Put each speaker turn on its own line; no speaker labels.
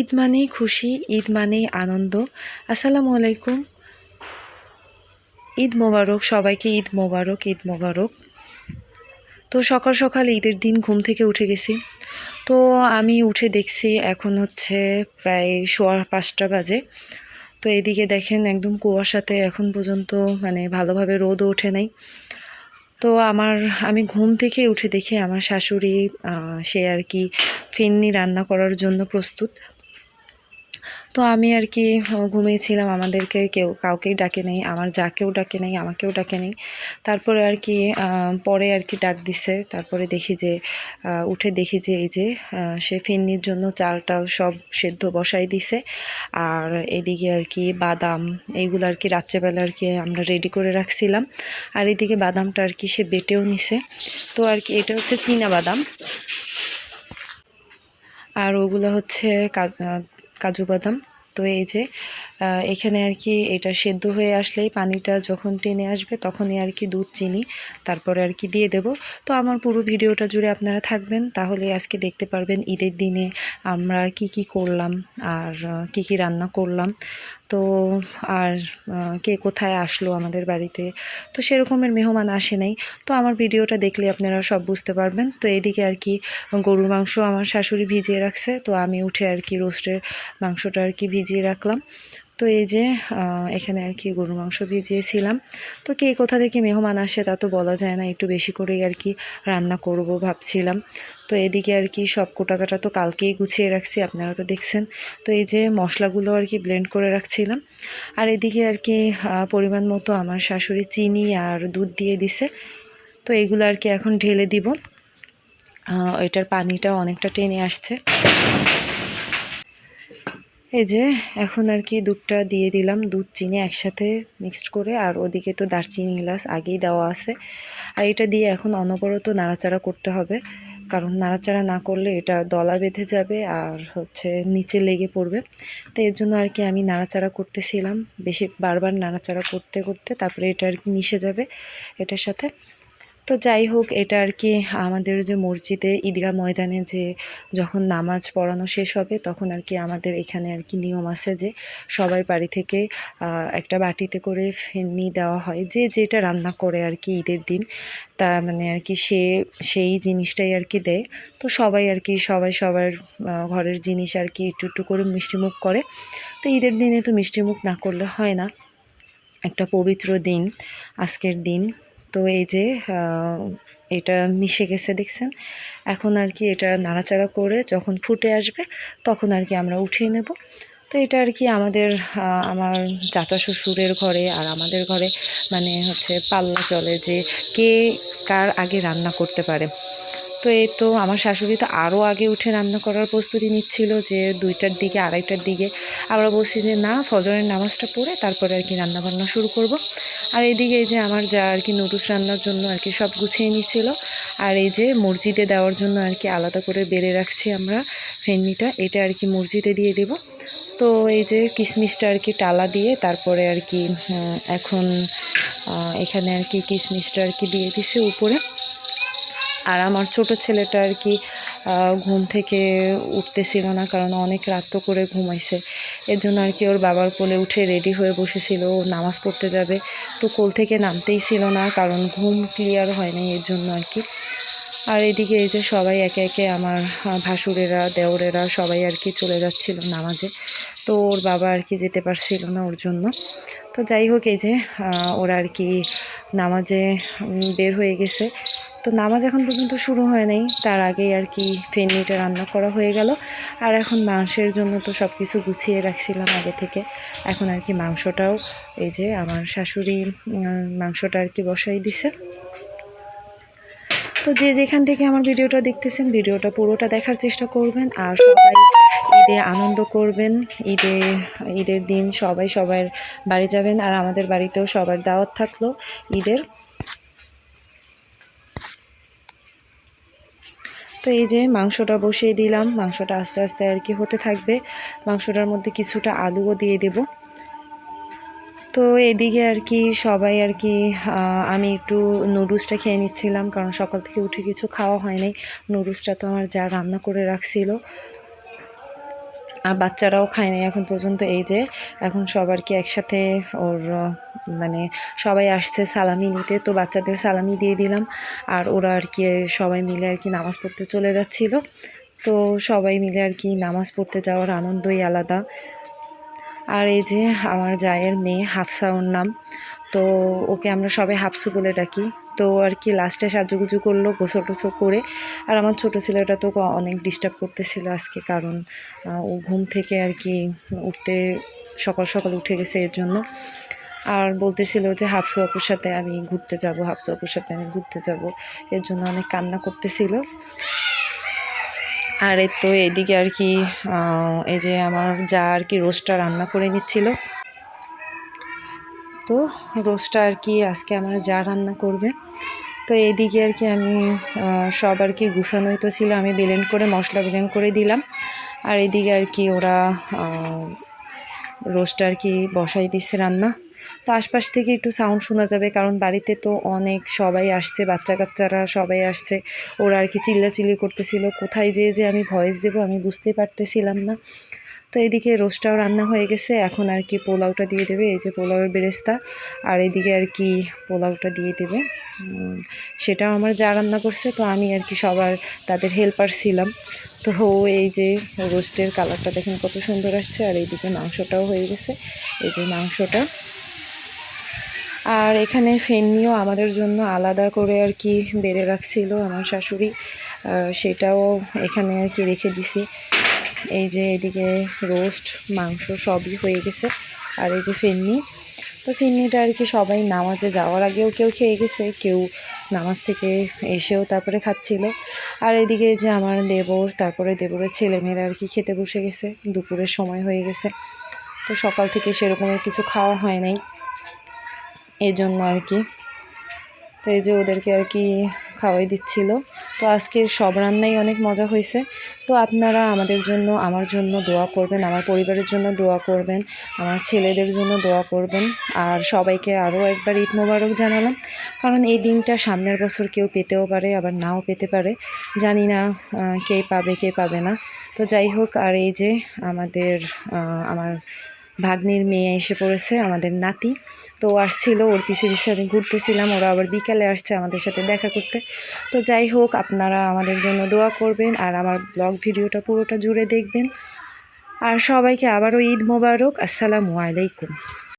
ঈদ মানেই খুশি, ঈদ মানেই আনন্দ। আসসালামু আলাইকুম। ঈদ মোবারক, সবাইকে ঈদ মোবারক ঈদ মোবারক। তো সকাল সকাল ঈদের দিন ঘুম থেকে উঠে গেছি। তো আমি উঠে দেখছি এখন হচ্ছে প্রায় সোয়া পাঁচটা বাজে। তো এদিকে দেখেন একদম কুয়াশাতে এখন পর্যন্ত মানে ভালোভাবে রোদও ওঠে নাই। তো আমার, আমি ঘুম থেকে উঠে দেখি আমার শাশুড়ি সে আর কি ফিন্নি রান্না করার জন্য প্রস্তুত। তো আমি আর কি ঘুমিয়েছিলাম। আমাদেরকে কেউ কাউকেই ডাকে নেই, আমার যাকেও ডাকে নেই, আমাকেও ডাকে নেই। তারপরে আর কি পরে আর কি ডাক দিছে। তারপরে দেখি যে উঠে দেখি যে এই যে সে ফিন্নির জন্য চাল টাল সব সেদ্ধ বসাই দিছে। আর এদিকে আর কি বাদাম, এইগুলো আর কি রাত্রেবেলা আর কি আমরা রেডি করে রাখছিলাম। আর এদিকে বাদামটা আর কি সে বেটেও নিছে। তো আর কি এটা হচ্ছে চীনা বাদাম। আর ওগুলো হচ্ছে কাজু বাদাম। তো এই যে এখানে আর কি এটা সেদ্ধ হয়ে আসলেই পানিটা যখন টেনে আসবে তখনই আর কি দুধ, চিনি তারপরে আর কি দিয়ে দেব। তো আমার পুরো ভিডিওটা জুড়ে আপনারা থাকবেন, তাহলে আজকে দেখতে পারবেন ঈদের দিনে আমরা কি কি করলাম আর কি কি রান্না করলাম। তো আর কে কোথায় আসলো আমাদের বাড়িতে? তো সেরকমের মেহমান আসে নাই। তো আমার ভিডিওটা দেখলে আপনারা সব বুঝতে পারবেন। তো এদিকে আর কি গরুর মাংস আমার শাশুড়ি ভিজিয়ে রাখছে, তো আমি উঠে আর কি রোস্টের মাংসটা আর কি ভিজিয়ে রাখলাম। তো এই যে এখানে আর কি গরুর মাংস ভিজিয়েছিলাম। তো কে কোথা থেকে মেহমান আসে তা তো বলা যায় না, একটু বেশি করেই আর কি রান্না করব ভাবছিলাম। তো এদিকে আর কি সব কোটাকাটা তো কালকেই গুছিয়ে রাখছি, আপনারা তো দেখছেন। তো এই যে মশলাগুলো আর কি ব্লেন্ড করে রাখছিলাম। আর এদিকে আর কি পরিমাণ মতো আমার শাশুড়ি চিনি আর দুধ দিয়ে দিছে। তো এগুলো আর কি এখন ঢেলে দিব। এটার পানিটা অনেকটা টেনে আসছে। এই যে, এখন আর কি দুধটা দিয়ে দিলাম, দুধ, চিনি একসাথে মিক্সড করে। আর ওদিকে তো দারচিনি গ্লাস আগেই দেওয়া আছে। আর এটা দিয়ে এখন অনবরত নাড়াচাড়া করতে হবে। কারণ নাড়াচাড়া না করলে এটা দলা বেঁধে যাবে আর হচ্ছে নিচে লেগে পড়বে। তো এর জন্য আর কি আমি নাড়াচাড়া করতেছিলাম। বেশি বারবার নাড়াচাড়া করতে করতে তারপরে এটা আর কি মিশে যাবে এটার সাথে। তো যাই হোক, এটা আর কি আমাদের যে মসজিদে, ঈদগাহ ময়দানে যে যখন নামাজ পড়ানো শেষ হবে, তখন আর কি আমাদের এখানে আর কি নিয়ম আছে যে সবাই বাড়ি থেকে একটা বাটিতে করে ফেন্নি দেওয়া হয়। যে যেটা রান্না করে আর কি ঈদের দিন, তা মানে আর কি সে, সেই জিনিসটাই আর কি দেয়। তো সবাই আর কি, সবাই সবার ঘরের জিনিস আর কি একটু একটু করে মিষ্টিমুখ করে। তো ঈদের দিনে তো মিষ্টিমুখ না করলে হয় না। একটা পবিত্র দিন, আজকের দিন। তো এই যে এটা মিশে গেছে দেখছেন? এখন আর কি এটা নাড়াচাড়া করে যখন ফুটে আসবে তখন আর কি আমরা উঠিয়ে নেব। তো এটা আর কি আমাদের আমার চাচা শ্বশুরের ঘরে আর আমাদের ঘরে মানে হচ্ছে পাল্লা চলে যে কে কার আগে রান্না করতে পারে। তো এই তো আমার শাশুড়ি তো আরও আগে উঠে রান্না করার প্রস্তুতি নিচ্ছিল যে দুইটার দিকে, আড়াইটার দিকে। আমরা বলছি যে না, ফজরের নামাজটা পড়ে তারপরে আর কি রান্নাবান্না শুরু করব। আর এদিকে এই যে আমার যা আর কি নুডলস রান্নার জন্য আর কি সব গুছিয়ে নিছিল। আর এই যে মসজিদে দেওয়ার জন্য আর কি আলাদা করে বেড়ে রাখছি আমরা ফেন্নিটা। এটা আর কি মসজিদে দিয়ে দেব। তো এই যে কিশমিশটা আর কি টালা দিয়ে তারপরে আর কি এখন এখানে আর কি কিশমিশটা আর কি দিয়ে দিছে উপরে। আর আমার ছোট ছেলেটা আর কি ঘুম থেকে উঠতেছিল না কারণ অনেক রাত করে ঘুমাইছে। এর জন্য আর কি ওর বাবার কোলে উঠে রেডি হয়ে বসেছিল, ও নামাজ পড়তে যাবে। তো কোল থেকে নামতেই ছিল না, কারণ ঘুম ক্লিয়ার হয় নাই এর জন্য আর কি। আর এদিকে এই যে সবাই একে একে আমার ভাসুরেরা, দেওরেরা সবাই আর কি চলে যাচ্ছিল নামাজে। তো ওর বাবা আর কি যেতে পারছিল না ওর জন্য। তো যাই হোক এই যে ওরা আর কি নামাজে বের হয়ে গেছে। তো নামাজ এখন পর্যন্ত শুরু হয় নাই। তার আগেই আর কি ফেনিটা রান্না করা হয়ে গেল। আর এখন মাংসের জন্য তো সব কিছু গুছিয়ে রাখছিলাম আগে থেকে। এখন আর কি মাংসটাও এই যে আমার শাশুড়ি মাংসটা আর কি বসাই দিছে। তো যে যেখান থেকে আমার ভিডিওটা দেখতেছেন, ভিডিওটা পুরোটা দেখার চেষ্টা করবেন। আর সবাই ঈদে আনন্দ করবেন। ঈদে, ঈদের দিন সবাই সবার বাড়ি যাবেন। আর আমাদের বাড়িতেও সবার দাওয়াত থাকল ঈদের। তো এই যে মাংসটা বসিয়ে দিলাম, মাংসটা আস্তে আস্তে আর কি হতে থাকবে। মাংসটার মধ্যে কিছুটা আলুও দিয়ে দেব। তো এদিকে আর কি সবাই আর কি আমি একটু নুডলসটা খেয়ে নিচ্ছিলাম, কারণ সকাল থেকে উঠে কিছু খাওয়া হয়নি নুডলসটা তো আমার যা রান্না করে রাখছিল। আর বাচ্চারাও খায়নি এখন পর্যন্ত এই যে, এখন সবার কি একসাথে ওর মানে সবাই আসছে সালামি নিতে, তো বাচ্চাদের সালামি দিয়ে দিলাম। আর ওরা আর কি সবাই মিলে আর কি নামাজ পড়তে চলে যাচ্ছিল। তো সবাই মিলে আর কি নামাজ পড়তে যাওয়ার আনন্দই আলাদা। আর এই যে আমার জায়ের মেয়ে হাফসা ওর নাম। তো ওকে আমরা সবাই হাফসু বলে ডাকি। তো আর কি লাস্টে সাজুগুজু করল, গোসল টোসল করে। আর আমার ছোটো ছেলেটা তো অনেক ডিস্টার্ব করতেছিল আজকে কারণ ও ঘুম থেকে আর কি উঠতে সকাল সকাল উঠে গেছে এর জন্য। আর বলতেছিল যে হাফসু আপুর সাথে আমি ঘুরতে যাব, হাফসু আপুর সাথে আমি ঘুরতে যাব। এর জন্য অনেক কান্না করতেছিল। আর এই তো এদিকে আর কি এই যে আমার যা আর কি রোস্টটা রান্না করে নিচ্ছিল। তো রোস্টটা আর কি আজকে আমার যা রান্না করবে। তো এইদিকে আর কি আমি সব আর কি গুছানোই তো ছিল। আমি ব্লেন্ড করে মশলা ব্লেন্ড করে দিলাম। আর এদিকে আর কি ওরা রোস্ট আর কি বসাই দিচ্ছে রান্না। তো আশপাশ থেকে একটু সাউন্ড শোনা যাবে, কারণ বাড়িতে তো অনেক সবাই আসছে বাচ্চা কাচ্চারা সবাই আসছে। ওরা আর কি চিল্লাচিল্লি করতেছিল। কোথায় যেয়ে যে আমি ভয়েস দেবো আমি বুঝতে পারতেছিলাম না। তো এদিকে রোস্টটাও রান্না হয়ে গেছে। এখন আর কি পোলাওটা দিয়ে দেবে, এই যে পোলাওয়ের বেরেস্তা। আর এদিকে আর কি পোলাওটা দিয়ে দেবে। সেটাও আমার যা রান্না করছে, তো আমি আর কি সবার তাদের হেল্পার ছিলাম। তো এই যে রোস্টের কালারটা দেখেন কত সুন্দর আসছে, আর এইদিকে মাংসটাও হয়ে গেছে। এই যে মাংসটা। আর এখানে ফেননিও আমাদের জন্য আলাদা করে আর কি বেড়ে রাখছিল, আমার শাশুড়ি। সেটাও এখানে আর কি রেখে দিছি। এই যে এদিকে রোস্ট, মাংস সবই হয়ে গেছে। আর এই যে ফেননি তো ফেননিটা আর কি সবাই নামাজে যাওয়ার আগেও কেউ খেয়ে গেছে, কেউ নামাজ থেকে এসেও তারপরে খাচ্ছিল। আর এদিকে যে আমার দেবর, তারপরে দেবরের ছেলেমেয়েরা আর কি খেতে বসে গেছে, দুপুরের সময় হয়ে গেছে। তো সকাল থেকে সেরকমের কিছু খাওয়া হয় নাই এই জন্য আর কি। তো এই যে ওদেরকে আর কি খাওয়াই দিচ্ছিল। তো আজকের সব রান্নাই অনেক মজা হয়েছে। তো আপনারা আমাদের জন্য, আমার জন্য দোয়া করবেন, আমার পরিবারের জন্য দোয়া করবেন, আমার ছেলেদের জন্য দোয়া করবেন। আর সবাইকে আরও একবার ঈদ মোবারক জানালাম। কারণ এই দিনটা সামনের বছর কেউ পেতেও পারে, আবার নাও পেতে পারে। জানি না কে পাবে কে পাবে না। তো যাই হোক, আর এই যে আমাদের আমার ভাগ্নির মেয়ে এসে পড়েছে, আমাদের নাতি। তো আসছিল ওর পিছিয়ে পিছিয়ে আমি ঘুরতেছিলাম, ওরা আবার বিকালে আসছে আমাদের সাথে দেখা করতে। তো যাই হোক, আপনারা আমাদের জন্য দোয়া করবেন আর আমার ব্লগ ভিডিওটা পুরোটা জুড়ে দেখবেন। আর সবাইকে আবারও ঈদ মোবারক, আসসালামু আলাইকুম।